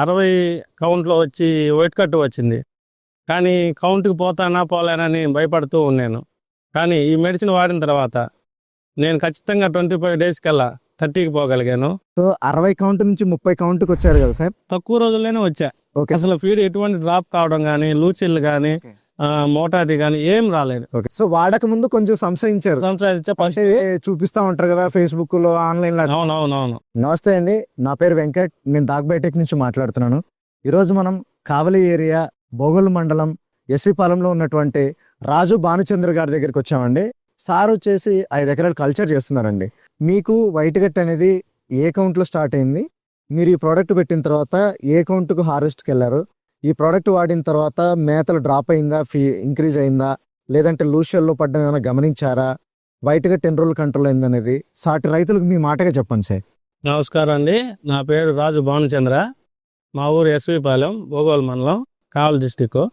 అరవై కౌంట్లో వచ్చి white cut వచ్చింది. కానీ కౌంట్కి పోతానా పోలేనని భయపడుతూ ఉన్నాను. కానీ ఈ మెడిసిన్ వాడిన తర్వాత నేను ఖచ్చితంగా ట్వంటీ ఫైవ్ డేస్ కల్లా థర్టీకి పోగలిగాను. సో అరవై కౌంట్ నుంచి ముప్పై కౌంట్కి వచ్చారు కదా సార్? తక్కువ రోజుల్లోనే వచ్చా. అసలు ఫీడ్ ఎటువంటి డ్రాప్ కావడం కానీ లూచిల్ కానీ మోటాటి కానీ ఏం రాలేదు. ఓకే. సో వాడక ముందు కొంచెం సంశయించారు. చూపిస్తా ఉంటారు కదా ఫేస్బుక్లో ఆన్లైన్లో అవునవునవును. నమస్తే అండి నా పేరు వెంకట్ నేను దాగ్బైటెక్ నుంచి మాట్లాడుతున్నాను. ఈరోజు మనం కావలి ఏరియా బోగోలు మండలం ఎస్విపాలెంలో ఉన్నటువంటి రాజు భానుచంద్ర గారి దగ్గరికి వచ్చామండి. సార్ వచ్చేసి ఐదు ఎకరాలు కల్చర్ చేస్తున్నారండి. మీకు వైట్ గట్ అనేది ఏ కౌంట్లో స్టార్ట్ అయింది? మీరు ఈ ప్రోడక్ట్ పెట్టిన తర్వాత ఏ కౌంట్కు హార్వెస్ట్కి వెళ్ళారు? ఈ ప్రోడక్ట్ వాడిన తర్వాత మేతలు డ్రాప్ అయిందా? ఫీ ఇంక్రీజ్ అయిందా? లేదంటే లూషల్లో పడ్డం ఏమైనా గమనించారా? బయటగా టెన్ రోజులు కంట్రోల్ అయింది అనేది సాటి రైతులకు మీ మాటగా చెప్పండి సార్. నమస్కారం అండి. నా పేరు రాజు భానుచంద్ర. మా ఊరు ఎస్విపాలెం భోగోల్ మండలం కావల్ డిస్టిక్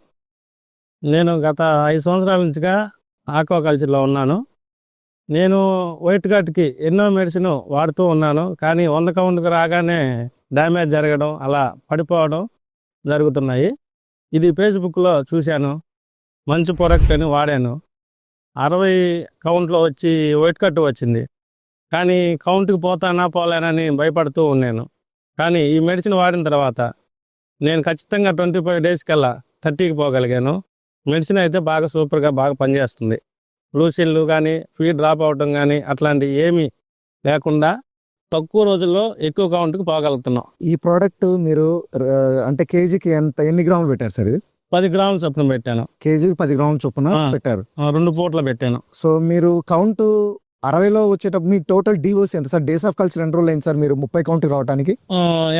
నేను గత ఐదు సంవత్సరాల నుంచిగా ఆక్వాకల్చర్లో ఉన్నాను. నేను వైట్ కట్కి ఎన్నో మెడిసిన్ వాడుతూ ఉన్నాను. కానీ వంద కౌంట్కి రాగానే డ్యామేజ్ జరగడం అలా పడిపోవడం జరుగుతున్నాయి. ఇది ఫేస్బుక్లో చూశాను. మంచి ప్రోడక్ట్ అని వాడాను. అరవై కౌంట్లో వచ్చి వైట్ కట్ వచ్చింది. కానీ కౌంట్కి పోతానా పోలేనని భయపడుతూ ఉన్నాను. కానీ ఈ మెడిసిన్ వాడిన తర్వాత నేను ఖచ్చితంగా ట్వంటీ ఫైవ్ డేస్ కల్లా థర్టీకి పోగలిగాను. మెడిసిన్ అయితే బాగా సూపర్గా బాగా పనిచేస్తుంది. లూసిన్లు కానీ ఫీడ్ డ్రాప్ అవటం కానీ అట్లాంటివి ఏమీ లేకుండా తక్కువ రోజుల్లో ఎక్కువ కౌంట్కి పోగలుగుతున్నాం. ఈ ప్రోడక్ట్ మీరు అంటే కేజీకి ఎంత ఎన్ని గ్రాములు పెట్టారు సార్ ఇది? పది గ్రాముల చొప్పున పెట్టాను. కేజీకి పది గ్రాముల చొప్పున. పెట్టారు. రెండు పూట్ల పెట్టాను. సో మీరు కౌంట్ అరవైలో వచ్చేటప్పుడు మీ టోటల్ డివోస్ ఎంత సార్? డేస్ ఆఫ్ కల్చర్ ఎన్ని రోజులు అయింది సార్ మీరు ముప్పై కౌంట్ రావడానికి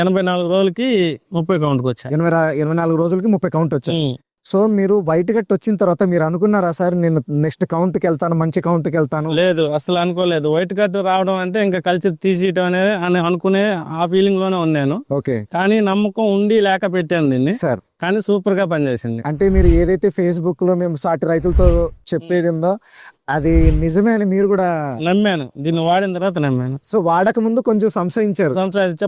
ఎనభై నాలుగు రోజులకి ముప్పై కౌంట్కి వచ్చాయి ఎనభై ఎనభై నాలుగు రోజులకి ముప్పై కౌంట్ వచ్చాయి. సో మీరు వైట్ గట్ వచ్చిన తర్వాత మీరు అనుకున్నారా సార్ నేను నెక్స్ట్ కౌంట్కి వెళ్తాను మంచి కౌంట్కి వెళ్తాను లేదు అసలు అనుకోలేదు. వైట్ కట్ రావడం అంటే ఇంకా కల్చర్ తీసేయటం అనేది అని అనుకునే ఆ ఫీలింగ్లోనే ఉన్నాను. ఓకే. కానీ నమ్మకం ఉండి లేక పెట్టాను దీన్ని. సార్. కానీ సూపర్గా పనిచేసింది. అంటే మీరు ఏదైతే ఫేస్బుక్లో మేము సాటి రైతులతో చెప్పేది ఉందో అది నిజమే అని మీరు కూడా నమ్మాను. దీన్ని వాడిన తర్వాత నమ్మాను. సో వాడక ముందు కొంచెం సంశయించారు.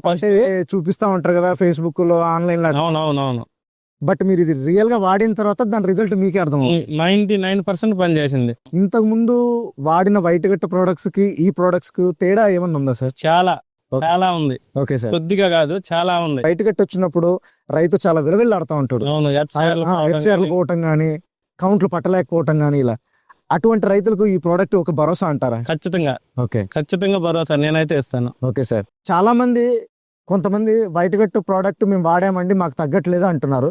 అంటే చూపిస్తా ఉంటారు కదా ఫేస్బుక్లో ఆన్లైన్లో అవునవునవును. బట్ మీరు ఇది రియల్గా వాడిన తర్వాత దాని రిజల్ట్ మీకే అర్థం. నైన్టీ నైన్ పర్సెంట్ పనిచేసింది. ఇంతకు ముందు వాడిన వైట్ గట్ట ప్రొడక్ట్స్కి ఈ ప్రొడక్ట్స్కి తేడా ఏమన్నా ఉందా సార్? చాలా. చాలా ఉంది. Okay sir. కొద్దిగా కాదు చాలా ఉంది. వైట్ గట్ట వచ్చినప్పుడు రైతు చాలా విలువెళ్ళాడుతూ ఉంటాడు. ఎఫ్సిఆర్లు పోవటం కానీ కౌంట్లు పట్టలేకపోవటం కానీ ఇలా. అటువంటి రైతులకు ఈ ప్రోడక్ట్ ఒక భరోసా అంటారా? ఖచ్చితంగా. ఓకే. ఖచ్చితంగా భరోసా నేనైతే ఇస్తాను. Okay sir. చాలా మంది కొంతమంది వైట్ గట్టు ప్రోడక్ట్ మేము వాడామండి మాకు తగ్గట్లేదు అంటున్నారు.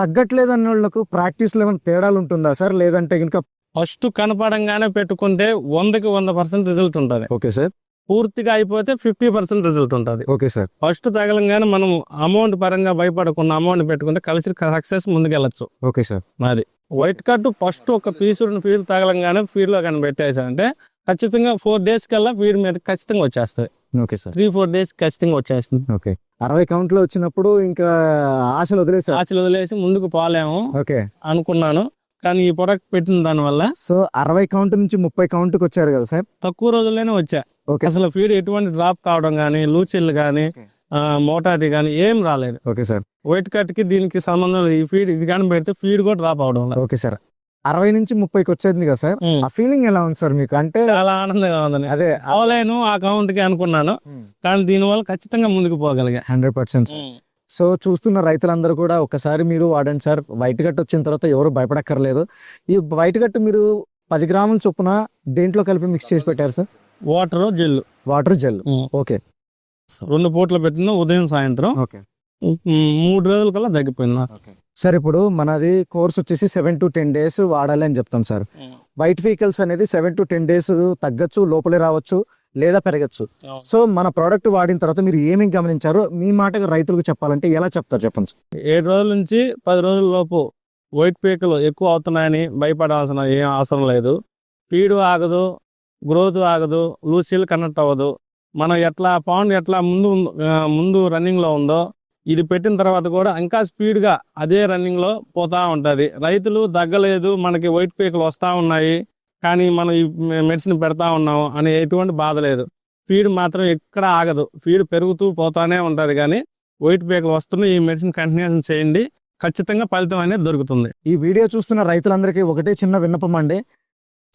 తగ్గట్లేదు అన్న వాళ్ళకు ప్రాక్టీస్లో ఏమైనా తేడాలు ఉంటుందా సార్? లేదంటే ఇంకా ఫస్ట్ కనపడంగానే పెట్టుకుంటే వందకి వంద పర్సెంట్ రిజల్ట్ ఉంటుంది. Okay sir. పూర్తిగా అయిపోతే ఫిఫ్టీ పర్సెంట్ రిజల్ట్ ఉంటుంది. Okay sir. ఫస్ట్ తగలంగానే మనం అమౌంట్ పరంగా భయపడకుండా అమౌంట్ పెట్టుకుంటే కలిసి సక్సెస్ ముందుకెళ్ళచ్చు. Okay sir. మాది వైట్ కార్డు ఫస్ట్ ఒక పీసు ఫీడ్ తగలంగానే ఫీడ్లో కానీ పెట్టేసామంటే ఖచ్చితంగా ఫోర్ డేస్ కల్లా ఫీడ్ మీద ఖచ్చితంగా వచ్చేస్తుంది. Okay sir. Three four days ఖచ్చితంగా వచ్చేస్తుంది. ఓకే. అరవై కౌంట్లో వచ్చినప్పుడు ఇంకా ఆశలు వదిలేసారు ఆచలు వదిలేసి ముందుకు పోలేము ఓకే. అనుకున్నాను. కానీ ఈ ప్రొడక్ట్ పెట్టిన దాని వల్ల సో అరవై కౌంట్ నుంచి ముప్పై కౌంట్కి వచ్చారు కదా సార్? తక్కువ రోజుల్లోనే వచ్చా. ఓకే. అసలు ఫీడ్ ఎటువంటి డ్రాప్ కావడం కానీ లూచిల్ కానీ మోటాటి కానీ ఏం రాలేదు. Okay sir. వైట్ కట్కి దీనికి సంబంధం లేదు. ఈ ఫీడ్ ఇది కానీ పెడితే ఫీడ్ కూడా డ్రాప్ అవడం. Okay sir. అరవై నుంచి ముప్పైకి వచ్చేది కదా సార్. ఆ ఫీలింగ్ ఎలా ఉంది సార్ మీకు? అంటే చాలా ఆనందంగా ఉందని అదే అవలేను ఆ అకౌంట్కి అనుకున్నాను. కానీ దీనివల్ల ఖచ్చితంగా ముందుకు పోగలిగా. హండ్రెడ్ పర్సెంట్ సో చూస్తున్న రైతులందరూ కూడా ఒకసారి మీరు వాడండి సార్. వైట్ గట్టు వచ్చిన తర్వాత ఎవరు భయపడక్కర్లేదు. ఈ వైట్ గట్టు మీరు పది గ్రాముల చొప్పున దేంట్లో కలిపి మిక్స్ చేసి పెట్టారు sir? Water gel water gel okay. రెండు పూటలు పెట్టిన ఉదయం సాయంత్రం. మూడు రోజుల కల్లా తగ్గిపోయింది. సార్ ఇప్పుడు మనది కోర్స్ వచ్చేసి సెవెన్ టు టెన్ డేస్ వాడాలి అని చెప్తాం సార్. వైట్ వెహికల్స్ అనేది సెవెన్ టు టెన్ డేస్ తగ్గచ్చు లోపలే రావచ్చు లేదా పెరగచ్చు. సో మన ప్రోడక్ట్ వాడిన తర్వాత మీరు ఏమేమి గమనించారో మీ మాటగా రైతులకు చెప్పాలంటే ఎలా చెప్తారు చెప్పండి సార్. ఏడు రోజుల నుంచి పది రోజుల లోపు వైట్ పీకలు ఎక్కువ అవుతున్నాయని భయపడాల్సిన ఏం అవసరం లేదు. ఫీడ్ ఆగదు గ్రోత్ ఆగదు లూసిల్ కనెక్ట్ అవ్వదు. మనం ఎట్లా పౌండ్ ఎట్లా ముందు ముందు రన్నింగ్లో ఉందో ఇది పెట్టిన తర్వాత కూడా ఇంకా స్పీడ్గా అదే రన్నింగ్లో పోతూ ఉంటుంది. రైతులు తగ్గలేదు మనకి వైట్ పీకలు వస్తూ ఉన్నాయి కానీ మనం ఈ మెడిసిన్ పెడతా ఉన్నాము అనే ఎటువంటి బాధ లేదు. ఫీడ్ మాత్రం ఎక్కడ ఆగదు. ఫీడ్ పెరుగుతూ పోతానే ఉంటుంది కానీ వైట్ పీకలు వస్తున్నాయి ఈ మెడిసిన్ కంటిన్యూషన్ చేయండి ఖచ్చితంగా ఫలితం అనేది దొరుకుతుంది. ఈ వీడియో చూస్తున్న రైతులందరికీ ఒకటే చిన్న విన్నపం అండి.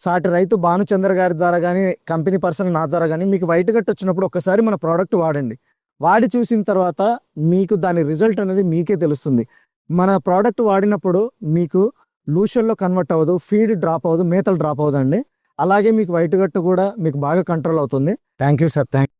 సాటి రైతు భానుచంద్ర గారి ద్వారా కానీ కంపెనీ పర్సన్ నా ద్వారా కానీ మీకు వైట్ గట్ వచ్చినప్పుడు ఒక్కసారి మన ప్రోడక్ట్ వాడండి. వాడి చూసిన తర్వాత మీకు దాని రిజల్ట్ అనేది మీకే తెలుస్తుంది. మన ప్రోడక్ట్ వాడినప్పుడు మీకు లూషన్లో కన్వర్ట్ అవ్వదు ఫీడ్ డ్రాప్ అవ్వదు మేతలు డ్రాప్ అవ్వదండి. అలాగే మీకు వైట్ గట్టు కూడా మీకు బాగా కంట్రోల్ అవుతుంది. Thank you sir. థ్యాంక్